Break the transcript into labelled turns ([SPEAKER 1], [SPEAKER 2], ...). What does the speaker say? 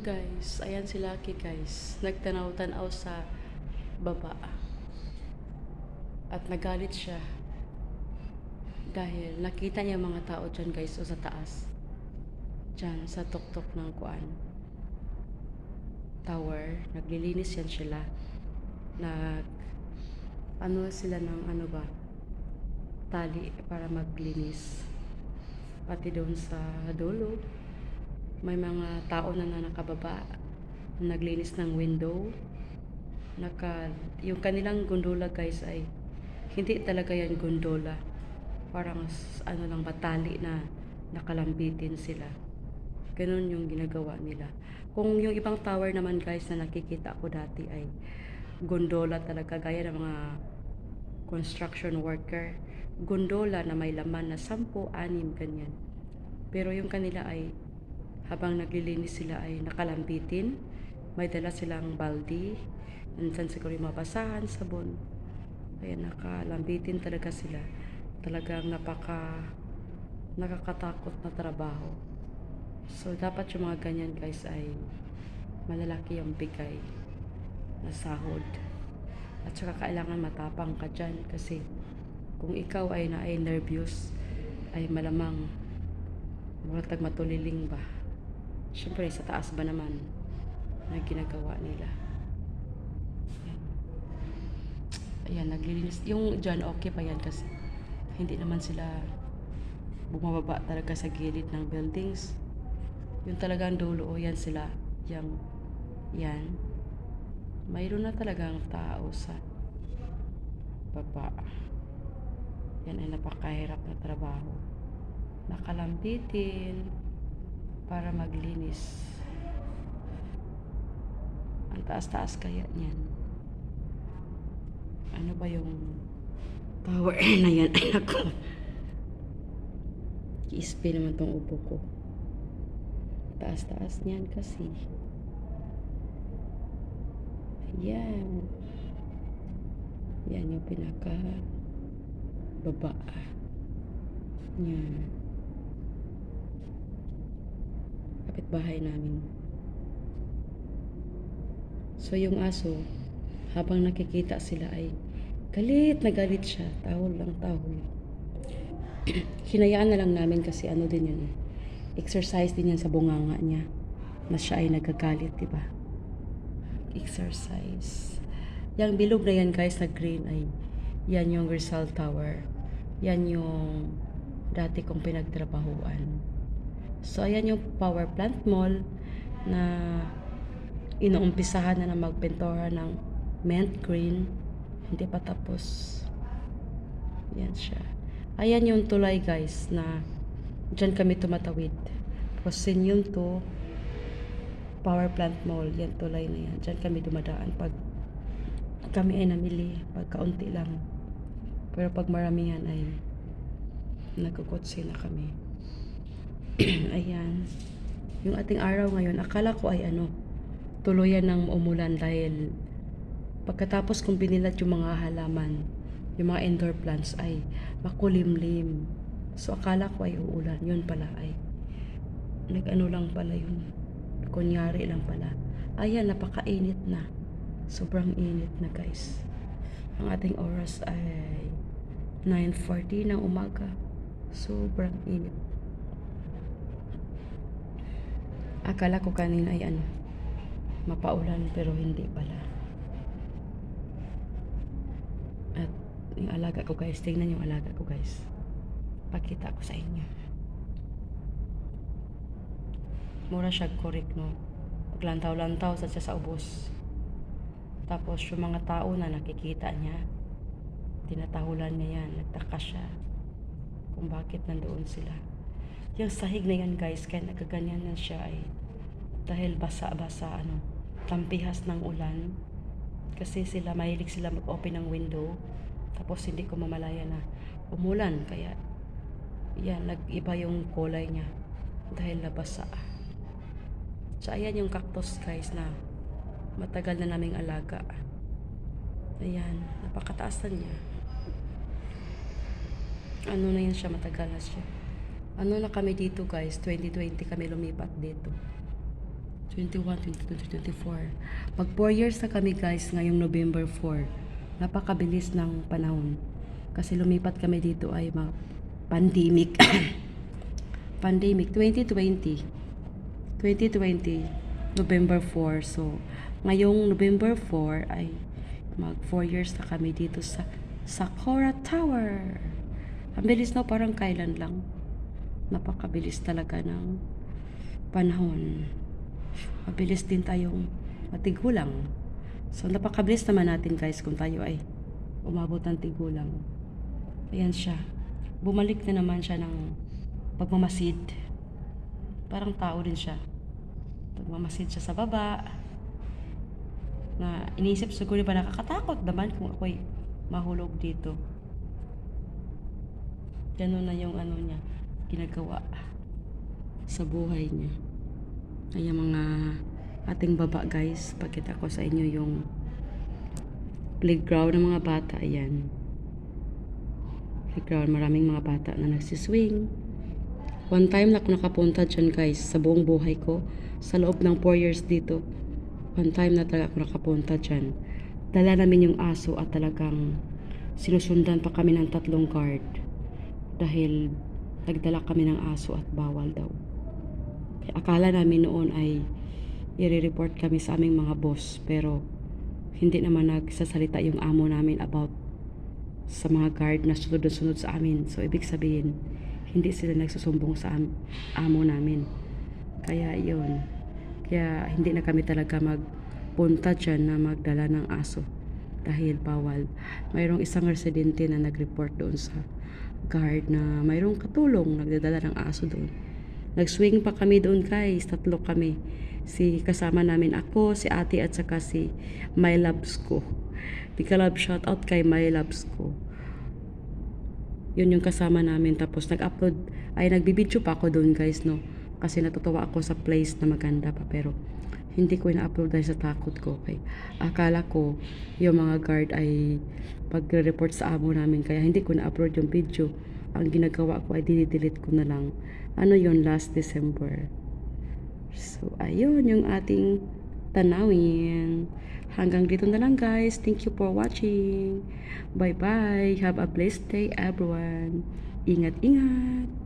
[SPEAKER 1] guys, ayan si Lucky guys. Nagtanaw-tanaw sa baba. At nagalit siya. Dahil nakita niya mga tao dyan guys o sa taas. Dyan sa tuktok ng kuan. Tower. Naglilinis yan sila. Nag ano sila ng ano ba? Tali para maglinis. Pati doon sa dulo may mga tao na, na nakababa naglinis ng window. Naka yung kanilang gondola guys ay hindi talaga yan gondola. Parang ano lang batali na nakalambitin sila. Ganun yung ginagawa nila. Kung yung ibang tower naman guys na nakikita ko dati ay gondola talaga gaya ng mga construction worker. Gondola na may laman na 10, 6 ganyan. Pero yung kanila ay habang naglilinis sila ay nakalambitin. May dala silang baldi. Nandyan siguro yung mabasahan, sabon. Kaya nakalambitin talaga sila. Talagang napaka nakakatakot na trabaho. So, dapat yung mga ganyan guys ay malalaki yung bigay na sahod. At saka kailangan matapang ka dyan kasi kung ikaw ay na ay nervous ay malamang muratag matuliling ba. Siyempre, sa taas ba naman na ginagawa nila. Ayan. Naglilinis. Yung dyan, okay pa yan kasi hindi naman sila bumababa talaga sa gilid ng buildings. Yung talagang dulo, oh, yan sila. Yang, yan. Mayroon na talagang tao sa baba. Yan ay napakahirap na trabaho. Nakalambitin para maglinis. Ang taas-taas kaya niyan. Ano ba yung tower na yan? Ay, ako. Kiispi naman tong upo ko. Taas-taas niyan kasi. Yan. Yan yung pinaka baba. Yan. Kapitbahay namin. So yung aso, habang nakikita sila ay galit na galit siya. Tahol lang tahol. Hinayaan na lang namin kasi ano din yun. Exercise din yan sa bunganga niya. Na siya ay nagagalit, di ba? Exercise. Yang bilog na yan guys na green ay yan yung Rizal Tower. Yan yung dati kong pinagtrabahuan. So, ayan yung power plant mall na inuumpisahan na na magpintura ng mint green. Hindi pa tapos. Yan siya. Ayan yung tulay guys na dyan kami tumatawid. Tapos yun to power plant mall. Yan tulay na yan. Dyan kami dumadaan pag kami ay namili. Pag kaunti lang. Pero pag maramihan ay nagkukotse na kami. Ayan. Yung ating araw ngayon, akala ko ay ano, tuluyan ng umulan dahil pagkatapos kong binilat yung mga halaman, yung mga indoor plants ay makulimlim. So akala ko ay uulan. Yun pala ay nag-ano lang pala yun. Kunyari lang pala. Ayan, napakainit na. Sobrang init na guys. Ang ating oras ay 9.40 ng umaga. Sobrang init. Akala ko kanina ay ano, mapaulan pero hindi pala. At yung alaga ko guys, tingnan yung alaga ko guys. Pakita ko sa inyo. Mura siya korek no. Paglantaw-lantaw sa siya sa ubos. Tapos yung mga tao na nakikita niya, tinatahulan niya yan, nagtaka siya kung bakit nandoon sila. Yung sahig na yan guys, kaya nagaganyan na siya ay dahil basa-basa, ano, tampihas ng ulan. Kasi sila, mahilig sila mag-open ng window. Tapos hindi ko mamalaya na umulan. Kaya, yan, nag-iba yung kulay niya. Dahil nabasa. So, ayan yung cactus guys na matagal na naming alaga. Ayan, napakataas na niya. Ano na yan siya, matagal na siya. Ano na kami dito guys, 2020 kami lumipat dito. 21, 22, 24. Pag 4 years na kami guys ngayong November 4. Napakabilis ng panahon. Kasi lumipat kami dito ay ma pandemic. pandemic 2020. 2020 November 4. So ngayong November 4 ay mag 4 years na kami dito sa Sakura Tower. Ang bilis na parang kailan lang. Napakabilis talaga ng panahon. Mabilis din tayong matigulang. So, napakabilis naman natin guys kung tayo ay umabot ng tigulang. Ayan siya. Bumalik na naman siya ng pagmamasid. Parang tao din siya. Pagmamasid siya sa baba. Na inisip siguro ba nakakatakot naman kung ako'y mahulog dito. Ganun na yung ano niya, ginagawa sa buhay niya. Kaya mga ating baba guys, pakita ko sa inyo yung playground ng mga bata. Ayan. Playground, maraming mga bata na nagsiswing. One time na ako nakapunta dyan guys, sa buong buhay ko, sa loob ng 4 years dito. One time na talaga ako nakapunta dyan. Dala namin yung aso at talagang sinusundan pa kami ng tatlong guard. Dahil nagdala kami ng aso at bawal daw. Kaya akala namin noon ay i-report kami sa aming mga boss pero hindi naman nagsasalita yung amo namin about sa mga guard na sunod-sunod sa amin. So, ibig sabihin, hindi sila nagsusumbong sa am- amo namin. Kaya, yun. Kaya, hindi na kami talaga magpunta dyan na magdala ng aso. Dahil bawal. Mayroong isang residente na nag-report doon sa guard na mayroong katulong nagdadala ng aso doon. Nag-swing pa kami doon guys, tatlo kami. Si kasama namin ako, si ate at saka si My Loves ko. Big love shout out kay My Loves ko. Yun yung kasama namin. Tapos nag-upload, ay nagbibideo pa ako doon guys no. Kasi natutuwa ako sa place na maganda pa. Pero hindi ko ina-upload dahil sa takot ko. Okay. Akala ko yung mga guard ay pagre-report sa amo namin. Kaya hindi ko na-upload yung video. Ang ginagawa ko ay dinidelete ko na lang. Ano yon last December. So, ayun yung ating tanawin. Hanggang dito na lang guys. Thank you for watching. Bye-bye. Have a blessed day everyone. Ingat-ingat.